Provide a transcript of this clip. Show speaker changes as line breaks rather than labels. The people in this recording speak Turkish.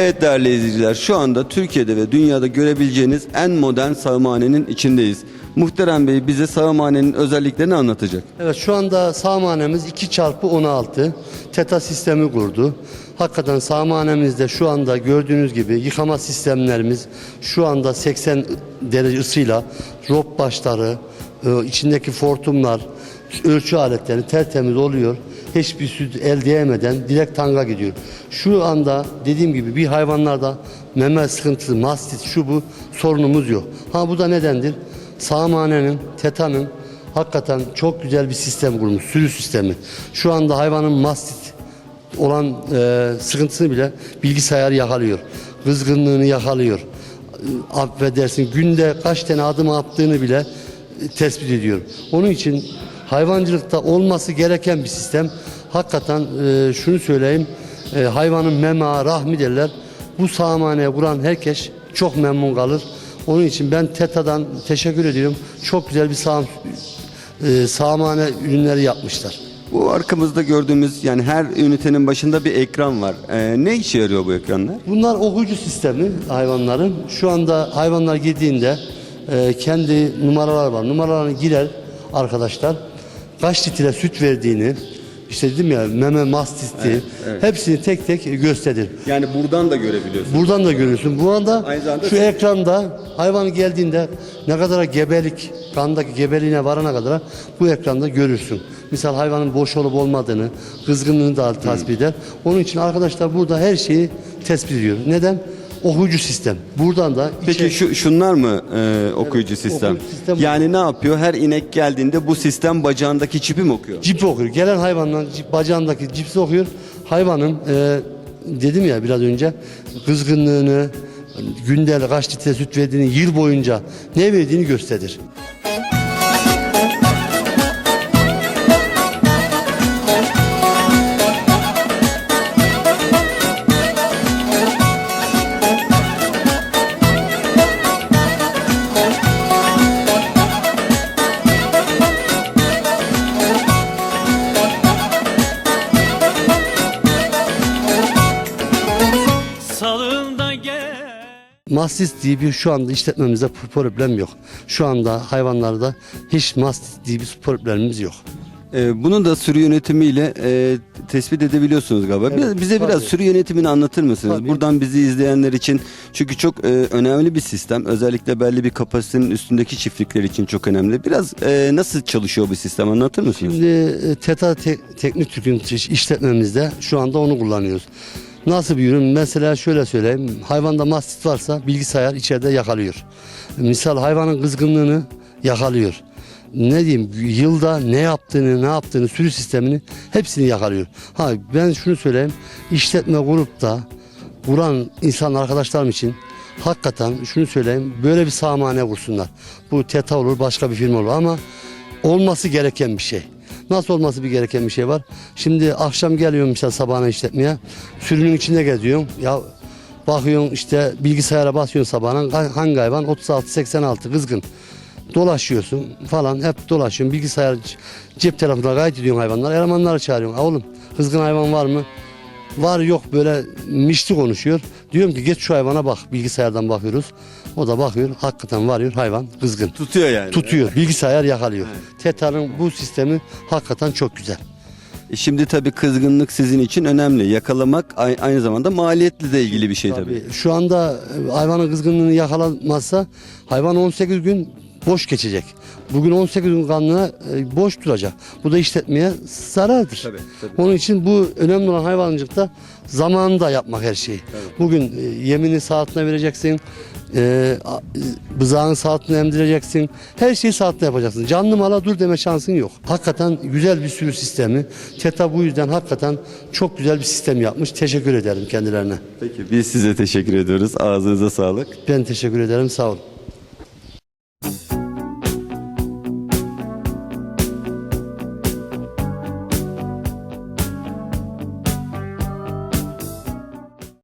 Evet değerli izleyiciler şu anda Türkiye'de ve dünyada görebileceğiniz en modern sağımhanenin içindeyiz. Muhterem Bey bize sağımhanenin özelliklerini anlatacak.
Evet şu anda sağmanemiz 2 çarpı 16 teta sistemi kurdu. Hakikaten sağmanemizde şu anda gördüğünüz gibi yıkama sistemlerimiz şu anda 80 derece ısıyla rob başları, e, içindeki fortumlar, ölçü aletleri tertemiz oluyor. Hiçbir süt el değmeden direkt tanga gidiyor. Şu anda dediğim gibi bir hayvanlarda meme sıkıntısı, mastit şu bu sorunumuz yok. Ha bu da nedendir? Sağmanenin, tetanın hakikaten çok güzel bir sistem kurmuş. Sürü sistemi. Şu anda hayvanın mastit olan e, sıkıntısını bile bilgisayar yakalıyor. Kızgınlığını yakalıyor. E, Affedersin günde kaç tane adım attığını bile e, tespit ediyor. Onun için hayvancılıkta olması gereken bir sistem. Hakikaten e, şunu söyleyeyim. E, hayvanın mema, rahmi derler. Bu sağmaneye kuran herkes çok memnun kalır. Onun için ben TETA'dan teşekkür ediyorum. Çok güzel bir sağ, e, sağmane ürünleri yapmışlar.
Bu arkamızda gördüğümüz yani her ünitenin başında bir ekran var. Ee, ne işe yarıyor bu ekranlar?
Bunlar okuyucu sistemi hayvanların. Şu anda hayvanlar girdiğinde e, kendi numaralar var. Numaralarını girer arkadaşlar. Kaç litre süt verdiğini, işte dedim ya meme mastisti, hepsini tek tek gösterir.
Yani buradan da görebiliyorsun.
Buradan da görürsün. Bu anda şu ekranda hayvan geldiğinde ne kadar gebelik, kandaki gebeliğine varana kadar bu ekranda görürsün. Misal hayvanın boş olup olmadığını, kızgınlığını da tespit eder. Onun için arkadaşlar burada her şeyi tespit ediyor. Neden? Okuyucu sistem. Buradan da
Peki
içe-
şu şunlar mı e, okuyucu sistem?
okuyucu sistem
yani ne yapıyor? Her inek geldiğinde bu sistem bacağındaki çipi mi okuyor?
cipi okuyor. Gelen hayvandan cip- bacağındaki cipsi okuyor. Hayvanın e, dedim ya biraz önce kızgınlığını, günde kaç litre süt verdiğini, yıl boyunca ne verdiğini gösterir. Mastis diye bir şu anda işletmemizde problem yok. Şu anda hayvanlarda hiç mastis diye bir problemimiz yok.
E, bunu da sürü yönetimiyle e, tespit edebiliyorsunuz galiba.
Evet,
Bize- Bize biraz
tabii.
sürü yönetimini anlatır mısınız?
Tabii.
Buradan bizi izleyenler için çünkü çok e, önemli bir sistem. Özellikle belli bir kapasitenin üstündeki çiftlikler için çok önemli. Biraz e, nasıl çalışıyor bu sistem anlatır mısınız?
Şimdi e, Teta Te- Teknik Türk'ün iş- işletmemizde şu anda onu kullanıyoruz. Nasıl bir ürün? Mesela şöyle söyleyeyim. Hayvanda mastit varsa bilgisayar içeride yakalıyor. Misal hayvanın kızgınlığını yakalıyor. Ne diyeyim yılda ne yaptığını ne yaptığını sürü sistemini hepsini yakalıyor. Ha ben şunu söyleyeyim işletme kurup da kuran insan arkadaşlarım için hakikaten şunu söyleyeyim böyle bir sahmane kursunlar. Bu TETA olur başka bir firma olur ama olması gereken bir şey. Nasıl olması bir gereken bir şey var? Şimdi akşam geliyorum mesela sabahına işletmeye. Sürünün içinde geziyorum. Ya bakıyorsun işte bilgisayara basıyorsun sabahına ha- hangi hayvan 36 86 kızgın. Dolaşıyorsun falan hep dolaşıyorsun. Bilgisayar cep telefonuna kayıt ediyorsun hayvanlar. Elemanları çağırıyorsun. "Ha Oğlum kızgın hayvan var mı? Var yok böyle mişti konuşuyor. Diyorum ki geç şu hayvana bak. Bilgisayardan bakıyoruz. O da bakıyor. Hakikaten varıyor hayvan kızgın.
Tutuyor yani.
Tutuyor. Bilgisayar yakalıyor. TETA'nın bu sistemi hakikaten çok güzel.
E, Şimdi tabii kızgınlık sizin için önemli. Yakalamak ay- aynı zamanda maliyetle de ilgili bir şey tabii.
Şu anda e, hayvanın kızgınlığını yakalamazsa hayvan 18 gün boş geçecek. Bugün 18 gün e, boş duracak. Bu da işletmeye zarardır.
Tabii, tabii.
Onun için bu önemli olan hayvancılıkta zamanında yapmak her şeyi. Bugün e, yemini saatine vereceksin. E, e, bızağın saatine emdireceksin. Her şeyi saatine yapacaksın. Canlı mala dur deme şansın yok. Hakikaten güzel bir sürü sistemi. TETA bu yüzden hakikaten çok güzel bir sistem yapmış. Teşekkür ederim kendilerine.
Peki biz size teşekkür ediyoruz. Ağzınıza sağlık.
Ben teşekkür ederim. Sağ olun.